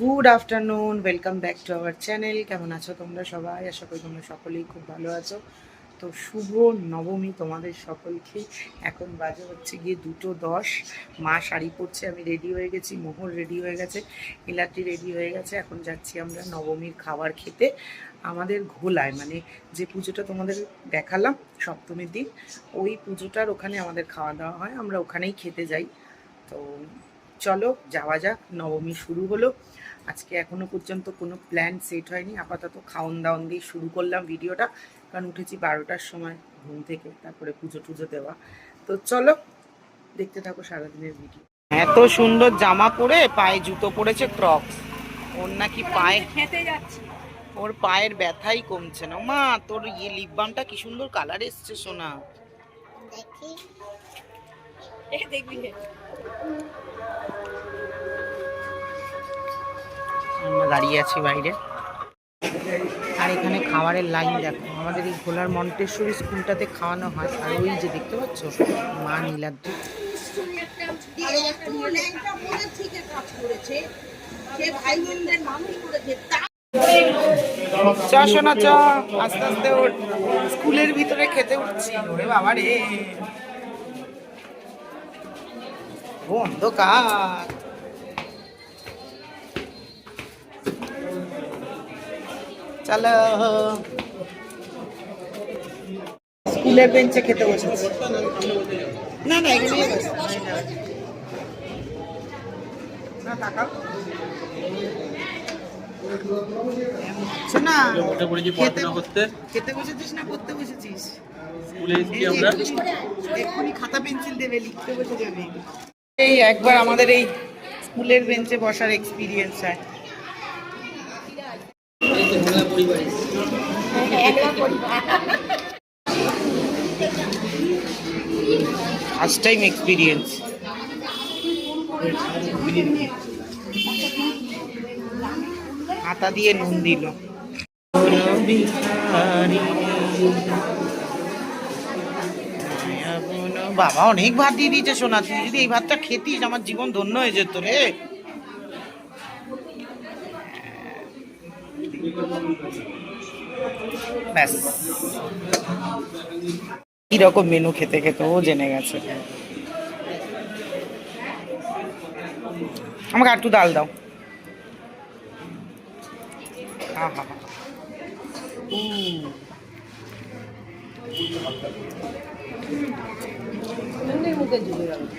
Good afternoon welcome back to our channel কেমন আছো তোমরা সবাই? আশা করি তোমরা সকলেই খুব ভালো আছো। তো শুভ নবমী তোমাদের সকলকে। এখন বাজে হচ্ছে গিয়ে দুটো দশ। মা শাড়ি পরছে, আমি রেডি হয়ে গেছি। মোহর রেডি হয়ে গেছে। ইলাটি রেডি হয়ে গেছে। এখন যাচ্ছি আমরা নবমীর খাবার খেতে। আমাদের ঘোলায় মানে যে পুজোটা তোমাদের দেখালাম সপ্তমীর দিন, ওই পুজোটার ওখানে আমাদের খাওয়া দাওয়া হয়। আমরা ওখানেই খেতে যাই। তো চলো, যাওয়া যাক। নবমী শুরু হলো। আজকে এখনও পর্যন্ত কোনো প্ল্যান সেট হয়নি। আপাতত খাওন দাওন দিয়ে শুরু করলাম ভিডিওটা কারণ উঠেছি বারোটার সময় ঘুম থেকে তারপরে পুজো টুজো দেওয়া। তো চলো দেখতে থাকো সারাদিনের ভিডিও এত সুন্দর জামা পরে পায়ে জুতো পরেছে ক্রক্স ওর নাকি পায়ে খেতে যাচ্ছে। ওর পায়ের ব্যথাই কমছে না। মা তোর ইয়ে লিপ বামটা কি সুন্দর কালার এসছে সোনা। এ দেখবি। আমরা দাঁড়িয়ে আছি বাইরে। আর এখানে খাবারের লাইন দেখো, আমাদের এই ভোলার মন্টেশ্বরী স্কুলটাতে খাওয়ানো হয়। আর ওই যে দেখতে পাচ্ছ, মা চ আস্তে আস্তে ওর স্কুলের ভিতরে খেতে উঠছি। ওরে অন্ধকার। চলো। স্কুলের বেঞ্চে খেতে বসেছি। না না এগুলো না তাকাও। শোনা খেতে বসেছিস না পড়তে বসেছিস? এক্ষুনি খাতা পেন্সিল দেবে লিখতে বসে যাবে। এই একবার আমাদের এই স্কুলের বেঞ্চে বসার এক্সপিরিয়েন্স হয় ফার্স্ট টাইম এক্সপিরিয়েন্স হাতা দিয়ে নুন দিল বাবা অনেক ভাত দিয়ে দিয়েছে সোনা। তুই যদি এই ভাতটা খেতিস, আমার জীবন ধন্য হয়ে যেত রে। ব্যাস। মেনু খেতে খেতে ও জেনে গেছে। আমাকে আর একটু ডাল দাও।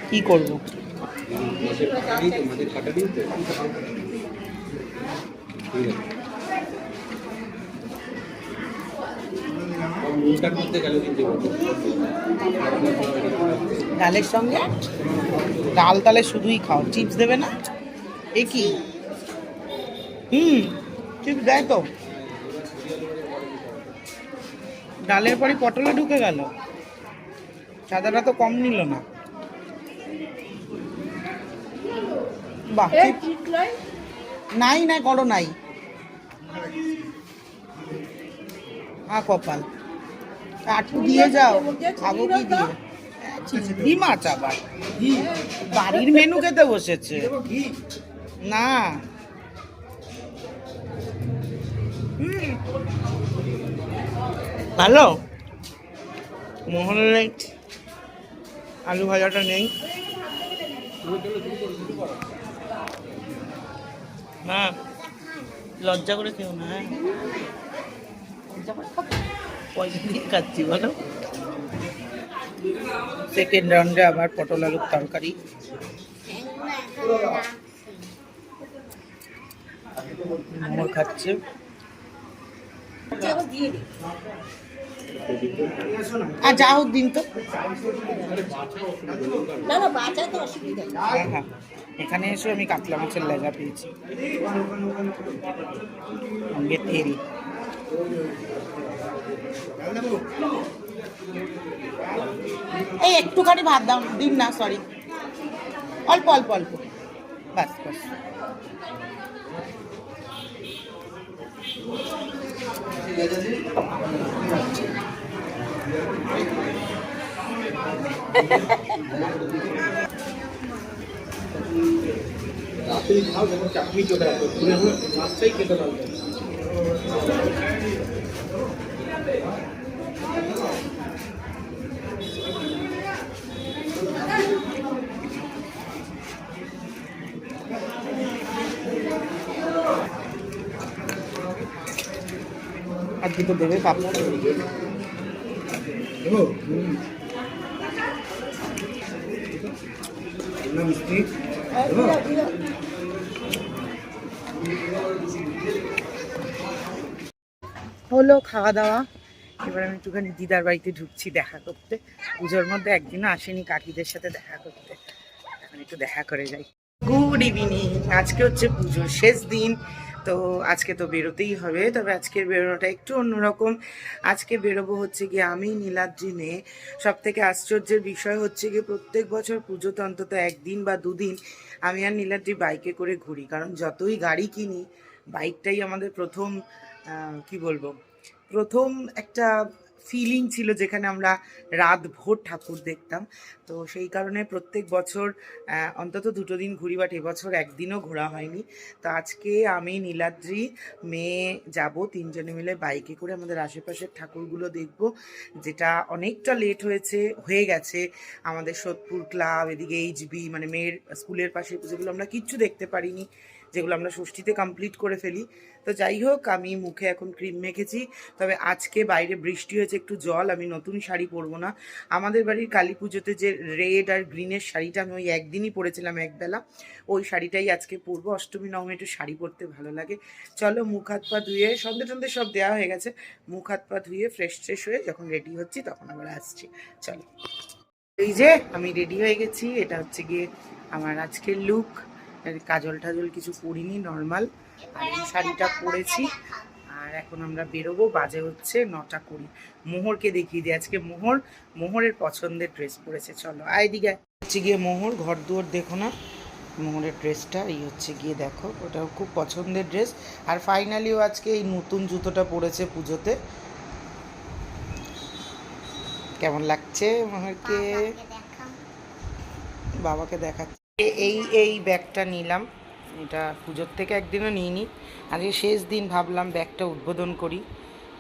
কি করব? ডালের সঙ্গে? ডাল তালে শুধুই খাও চিপস দেবে না? এ কি? হুম চিপস দেয় তো। ডালের পরে পটলে ঢুকে গেল। সাদাটা তো কম নিল না। বাহ নাই? নাই করো নাই। হ্যাঁ কপাল। আটু দিয়ে যাও খাব কি দিয়ে। চিংড়ি মাছ আবার বাড়ির মেনু খেতে বসেছে। না। হুম। ভালো? মোহনের নেই আলু ভাজাটা নেই। না। লজ্জা করে কেউ না হ্যাঁ। লজ্জা করে খাব? পয়সা দিয়ে খাচ্ছি বলো। সেকেন্ড রাউন্ডে আবার পটল আলুর তরকারি। মোমো খাচ্ছে। আর যা হোক দিন তো। হ্যাঁ হ্যাঁ। এখানে এসে আমি কাতলা মাছের লেজা পেয়েছি। সঙ্গে তেল। এই একটুখানি ভাত দাও দিন না সরি অল্প অল্প অল্প। বাস বাস। চাকরি চলে আসবে মাছটাই খেতে পারবে আর দুটো দেবে পাপড় ও হুম। না মিষ্টি হলো খাওয়া দাওয়া। এবার আমি একটুখানি দিদার বাড়িতে ঢুকছি দেখা করতে। পুজোর মধ্যে একদিনও আসেনি কাকিদের সাথে দেখা করতে। এখন একটু দেখা করে যাই। গুড ইভিনিং আজকে হচ্ছে পুজোর শেষ দিন। তো আজকে তো বেরোতেই হবে। তবে আজকের বেরোনোটা একটু অন্যরকম। আজকে বেরোবো হচ্ছে গিয়ে আমি, নীলাদ্রি মেয়ে। সব থেকে আশ্চর্যের বিষয় হচ্ছে গিয়ে প্রত্যেক বছর পুজোতে অন্তত একদিন বা দুদিন আমি আর নীলাদ্রি বাইকে করে ঘুরি। কারণ যতই গাড়ি কিনি, বাইকটাই আমাদের প্রথম কি বলব? প্রথম একটা ফিলিং ছিল যেখানে আমরা রাত ভোর ঠাকুর দেখতাম। তো সেই কারণে প্রত্যেক বছর অন্তত দুটো দিন ঘুরি, বাট এবছর একদিনও ঘোরা হয়নি। তো আজকে আমি, নীলাদ্রি, মেয়ে যাব, তিনজনে মিলে বাইকে করে আমাদের আশেপাশের ঠাকুরগুলো দেখব, যেটা অনেকটা লেট হয়েছে, হয়ে গেছে। আমাদের সোদপুর ক্লাব এদিকে এইচবি মানে মেয়ের স্কুলের পাশে পুজোগুলো আমরা কিচ্ছু দেখতে পারিনি। যেগুলো আমরা ষষ্ঠীতে কমপ্লিট করে ফেলি। তো যাই হোক, আমি মুখে এখন ক্রিম মেখেছি। তবে আজকে বাইরে বৃষ্টি হয়েছে, একটু জল, আমি নতুন শাড়ি পরবো না। আমাদের বাড়ির কালী পুজোতে যে রেড আর গ্রিনের শাড়িটা আমি ওই একদিনই পরেছিলাম একবেলা। ওই শাড়িটাই আজকে পরবো। অষ্টমী, নবমী একটু শাড়ি পরতে ভালো লাগে। চলো মুখ হাত পা ধুয়ে, সন্ধে টন্ধে সব দেওয়া হয়ে গেছে। মুখ হাত পা ধুয়ে ফ্রেশ ট্রেশ হয়ে যখন রেডি হচ্ছি তখন আবার আসছি। চলো। এই যে, আমি রেডি হয়ে গেছি। এটা হচ্ছে গিয়ে আমার আজকের লুক কাজল টাজল কিছু করিনি নর্মাল আর এই শাড়িটা পরেছি আর এখন আমরা বেরোবো বাজে হচ্ছে নটা কুড়ি। মোহরকে দেখিয়ে দিই আজকে মোহর মোহরের পছন্দের ড্রেস পরেছে চলো। আয় দিকে হচ্ছে গিয়ে মোহর ঘর দুয়ার দেখো না মোহরের ড্রেসটা এই হচ্ছে গিয়ে দেখো ওটাও খুব পছন্দের ড্রেস আর ফাইনালিও আজকে এই নতুন জুতোটা পরেছে পুজোতে। কেমন লাগছে মোহরকে? বাবাকে দেখাচ্ছি। এই এই ব্যাগটা নিলাম। এটা পুজোর থেকে একদিনও নিইনি। আজকে শেষ দিন ভাবলাম ব্যাগটা উদ্বোধন করি।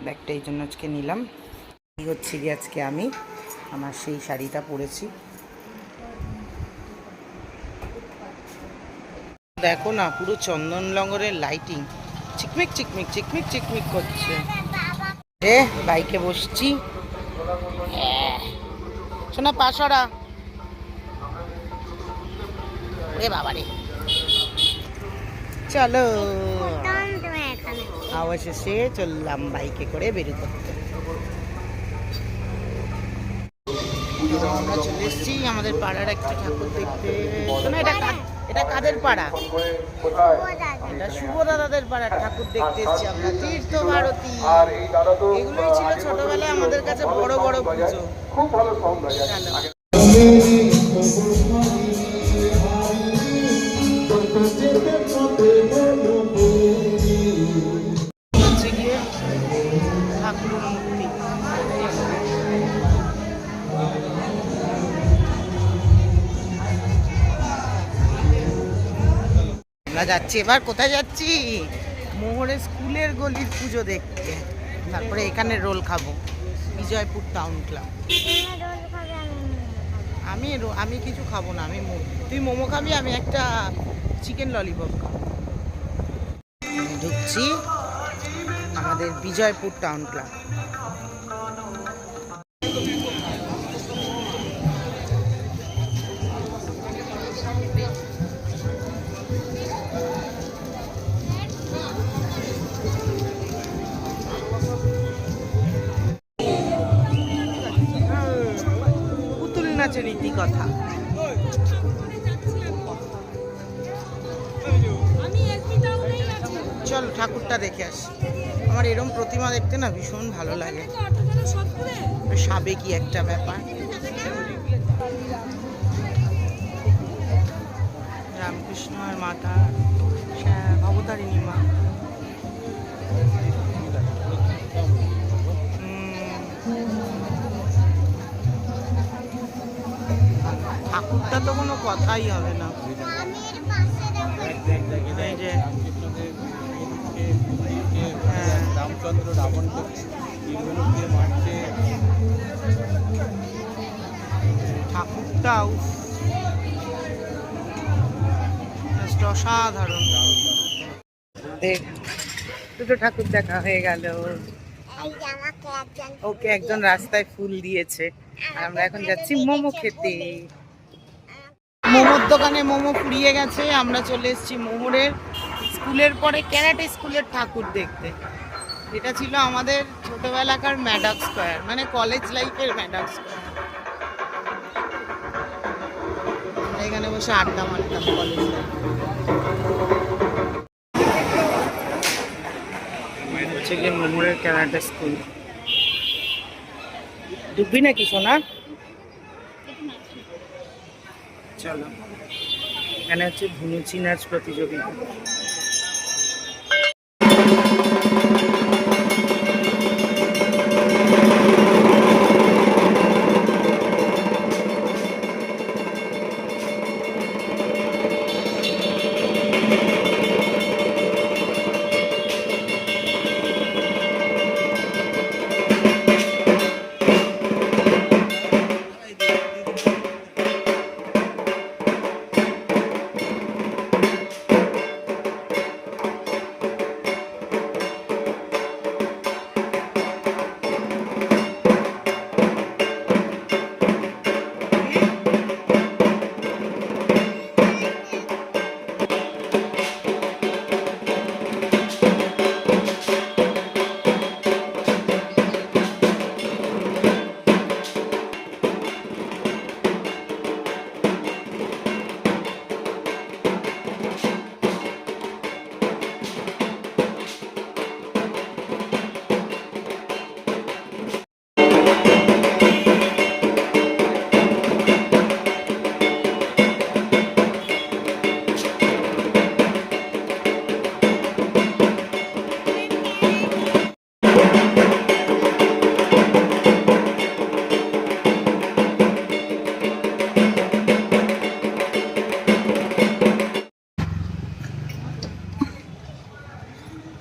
ব্যাগটা এই জন্য আজকে নিলাম। এই হচ্ছে গিয়ে আজকে আমি আমার সেই শাড়িটা পরেছি। দেখো না পুরো চন্দন লঙ্গরের লাইটিং চিকমিক চিকমিক চিকমিক চিকমিক করছে। বাইকে বসছি। আহ, শোনা পাশরা। রে বাবা রে চলো। অবশেষে চললাম বাইকে করে বেরো করতে। আমরা চলে এসেছি আমাদের পাড়ার একটা ঠাকুর দেখতে। শোনো এটা এটা কাদের পাড়া? এটা শুভ দাদাদের পাড়ার ঠাকুর দেখতে এসেছি আমরা। তীর্থ ভারতী। এগুলোই ছিল ছোটবেলায় আমাদের কাছে বড় বড় পুজো। চলো। আমরা যাচ্ছি। এবার কোথায় যাচ্ছি? মোহরের স্কুলের গলির পুজো দেখতে। তারপরে এখানে রোল খাব। Bijoypur town club. আমি আমি কিছু খাব না, আমি তুই মোমো খাবি, আমি একটা চিকেন ললিপপ খাব। ঢুকছি আমাদের বিজয়পুর টাউন ক্লাব। নাচের রীতিকথা চল ঠাকুরটা দেখে আসি। আমার এরম প্রতিমা দেখতে না ভীষণ ভালো লাগে। সাবেকি একটা ব্যাপার। রামকৃষ্ণ আর মাতা ভবতারিণী মা। উম, ঠাকুরটা তো কোনো কথাই হবে না। রামচন্দ্র রাবণকে দিয়ে মারছে ঠাকুরটাও অসাধারণ দুটো ঠাকুর দেখা হয়ে গেল। ওকে একজন রাস্তায় ফুল দিয়েছে। আমরা এখন যাচ্ছি মোমো খেতে। মোমোর দোকানে মোমো ফুরিয়ে গেছে, আমরা চলে এসেছি মোহরের স্কুলের পরে, ক্যারাটে স্কুলের ঠাকুর দেখতে। এটা ছিল আমাদের ছোটবেলাকার ম্যাডাক স্কোয়ার মানে কলেজ লাইফের ম্যাডাক স্কোয়ার। এখানে বসে আড্ডা মারতাম কলেজ হচ্ছে গিয়ে মোমোরের ক্যারাটে স্কুল। ডুববি নাকি, সোনা? চলো এখানে হচ্ছে ধুনুচি নাচ প্রতিযোগিতা।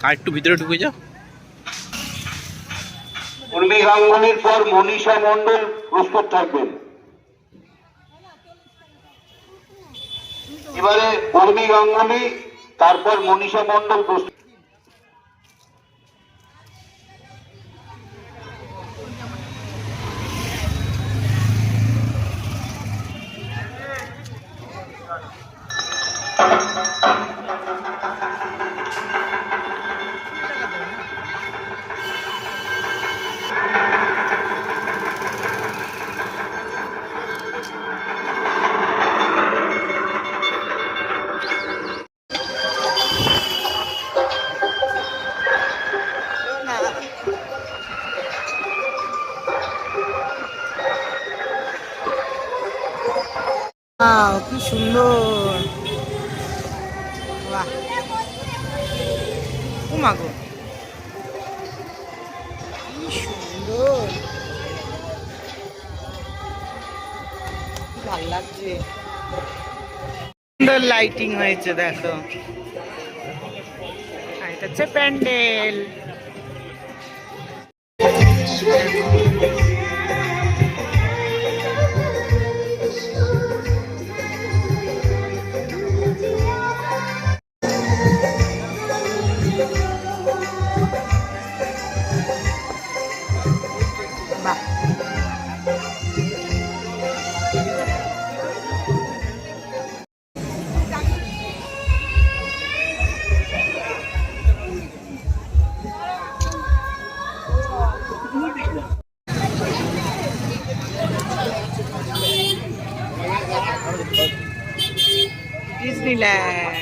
আর একটু ভিতরে ঢুকে যাও। পর মনীষা মন্ডল প্রস্তুত এবারে উর্মি গাঙ্গুলি, তারপর মনীষা মন্ডল প্রস্তুত লাইটিং হয়েছে দেখো। এটা হচ্ছে প্যান্ডেল। Disneyland.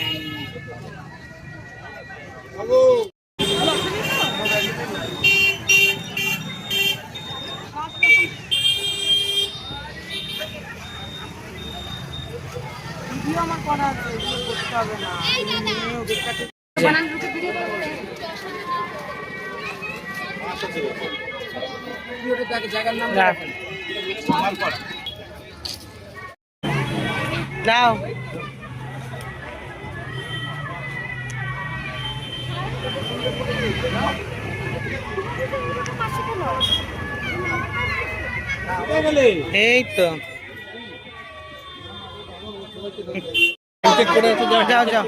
এই তো যাও। যাও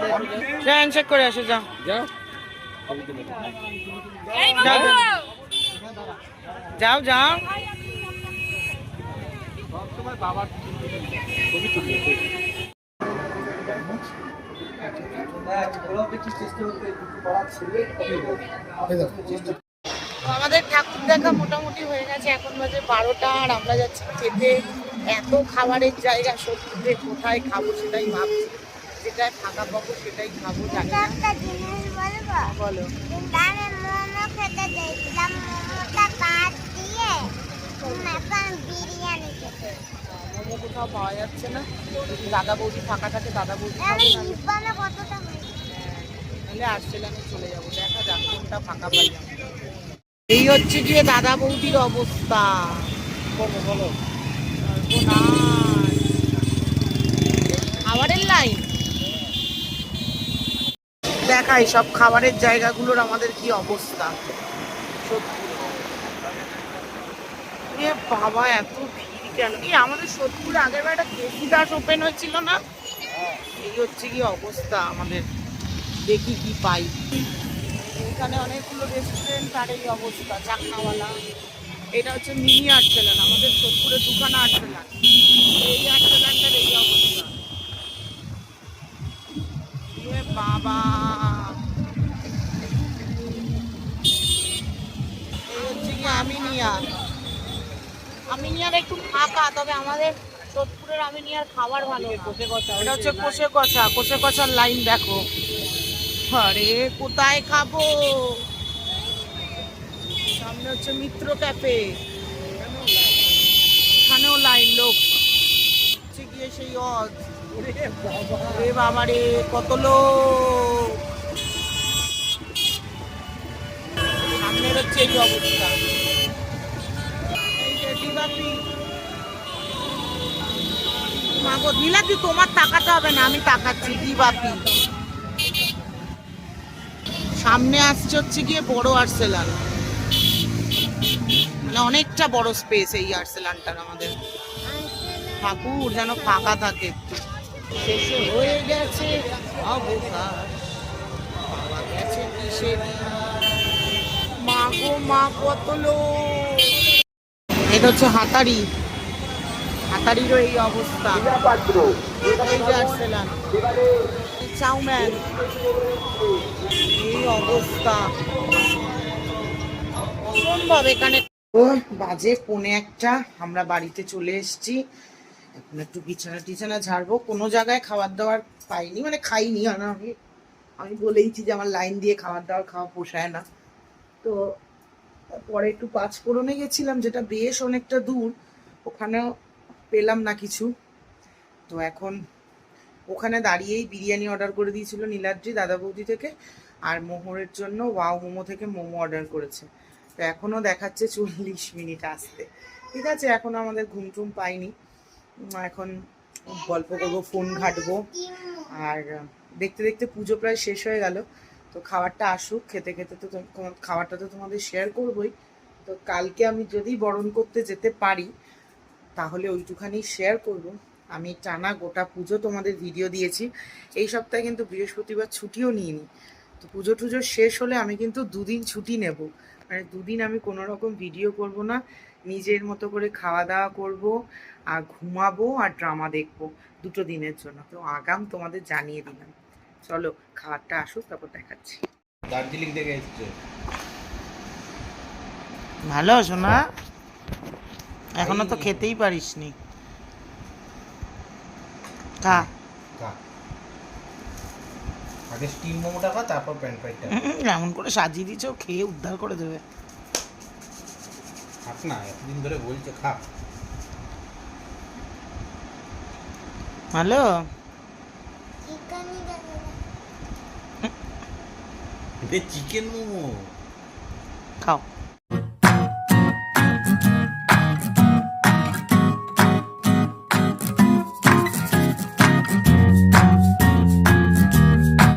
হ্যান্ডশেক করে আসো যাও। যাও যাও। যাও আমাদের ঠাকুর দেখা মোটামুটি হয়ে গেছে এখন বাজে বারোটা আর আমরা যাচ্ছি খেতে। এত খাবারের জায়গা সত্যি কোথায় খাব সেটাই ভাবছি। যেটাই ফাঁকা পাবো সেটাই খাব বলো। মোমোটা দিয়ে বিরিয়ানি খেতে। মোমো কোথাও পাওয়া যাচ্ছে না। যদি দাদা বৌদি ফাঁকা থাকে দাদা বৌদি না। তাহলে আর্সেলানে চলে যাব। দেখা যাক কোনটা ফাঁকা পাই এই হচ্ছে গিয়ে দাদা বৌদির অবস্থা। বলো বলো। সর্বনাশ। খাবারের লাইন দেখাই সব খাবারের জায়গাগুলোর আমাদের কি অবস্থা। সত্যি। বাবা এত ভিড়। কেন? এই আমাদের সোদপুরে আগের বার একটা কেসি দাস ওপেন হয়েছিল না? এই হচ্ছে কি অবস্থা আমাদের। দেখি কি পাই। এখানে অনেকগুলো রেস্টুরেন্ট আর এই অবস্থা, চাকনাওয়ালা। এটা হচ্ছে মিনি আর্টসেলান আমাদের সোদপুরে দুখানা আর্টসেলান এই আর্টসেলানটার এই অবস্থা। বাবা! এই হচ্ছে কি আমিনিয়া। আমিনিয়ার একটু ফাঁকা, তবে আমাদের সোদপুরের আমিনিয়ার খাবার ভালো। না। এটা হচ্ছে কষে কষা কষে কষার লাইন দেখো। আরে, কোথায় খাব? সামনে হচ্ছে মিত্র ক্যাফে। এখানেও লাইন, লোক। হচ্ছে গিয়ে সেই অজ। রে বাবা রে, কত লোক। সামনের হচ্ছে এই অবস্থা। যে মাগো তোমার তাকাতে হবে না, আমি তাকাচ্ছি দিবাপি সামনে আসছে হচ্ছে গিয়ে বড় আর্সেলান। মানে অনেকটা বড় স্পেস এই আর্সেলানটার আমাদের। ঠাকুর যেন ফাঁকা থাকে একটু। শেষে হয়ে গেছে অবকাশ। পাওয়া গেছে মা গো মা কত লোক? এটা হচ্ছে হাতারি। হাতারিরও এই অবস্থা। চাউম্যান এই অবস্থা। অসম্ভব এখানে। বাজে পৌনে একটা। আমরা বাড়িতে চলে এসেছি। এখন একটু বিছানা টিছানা ঝাড়বো। কোনো জায়গায় খাবার দাবার পাইনি মানে খাইনি। আমি আমি বলেইছি যে আমার লাইন দিয়ে খাবার দাবার খাওয়া পোষায় না। তো পরে একটু পাঁচফোড়নে গেছিলাম, যেটা বেশ অনেকটা দূর, ওখানেও পেলাম না কিছু। তো এখন ওখানে দাঁড়িয়েই বিরিয়ানি অর্ডার করে দিয়েছিল নীলাদ্রি দাদা বৌদি থেকে, আর মোহরের জন্য ওয়াও মোমো থেকে মোমো অর্ডার করেছে। তো এখনও দেখাচ্ছে চল্লিশ মিনিট আসতে। ঠিক আছে, এখন আমাদের ঘুম টুম পাইনি। এখন গল্প করব, ফোন ঘাটবো। আর দেখতে দেখতে পুজো প্রায় শেষ হয়ে গেল। তো খাবারটা আসুক, খেতে খেতে তো খাবারটা তো তোমাদের শেয়ার করবোই। তো কালকে আমি যদি বরণ করতে যেতে পারি, তাহলে ওইটুখানি শেয়ার করব। আমি টানা গোটা পুজো তোমাদের ভিডিও দিয়েছি। এই সপ্তাহে কিন্তু বৃহস্পতিবার ছুটিও নিইনি। তো পুজো টুজো শেষ হলে আমি কিন্তু দুদিন ছুটি নেব। মানে দুদিন আমি কোনো রকম ভিডিও করব না। নিজের মতো করে খাওয়া দাওয়া করব, আর ঘুমাবো, আর ড্রামা দেখব। দুটো দিনের জন্য। তো আগাম তোমাদের জানিয়ে দিলাম। চলো খাবারটা আসুক তারপর দেখাচ্ছি। দার্জিলিং থেকে এসছে? ভালো শোনা এখনও তো খেতেই পারিসনি। খা। খা। আগে স্টিম মোমোটা খা তারপর প্যান ফ্রাইটা এমন করে সাজিয়ে দিয়েছে খেয়ে উদ্ধার করে দেবে। খাক না এতদিন ধরে বলছে খা। ভালো? চিকেনই দেখে চিকেন মোমো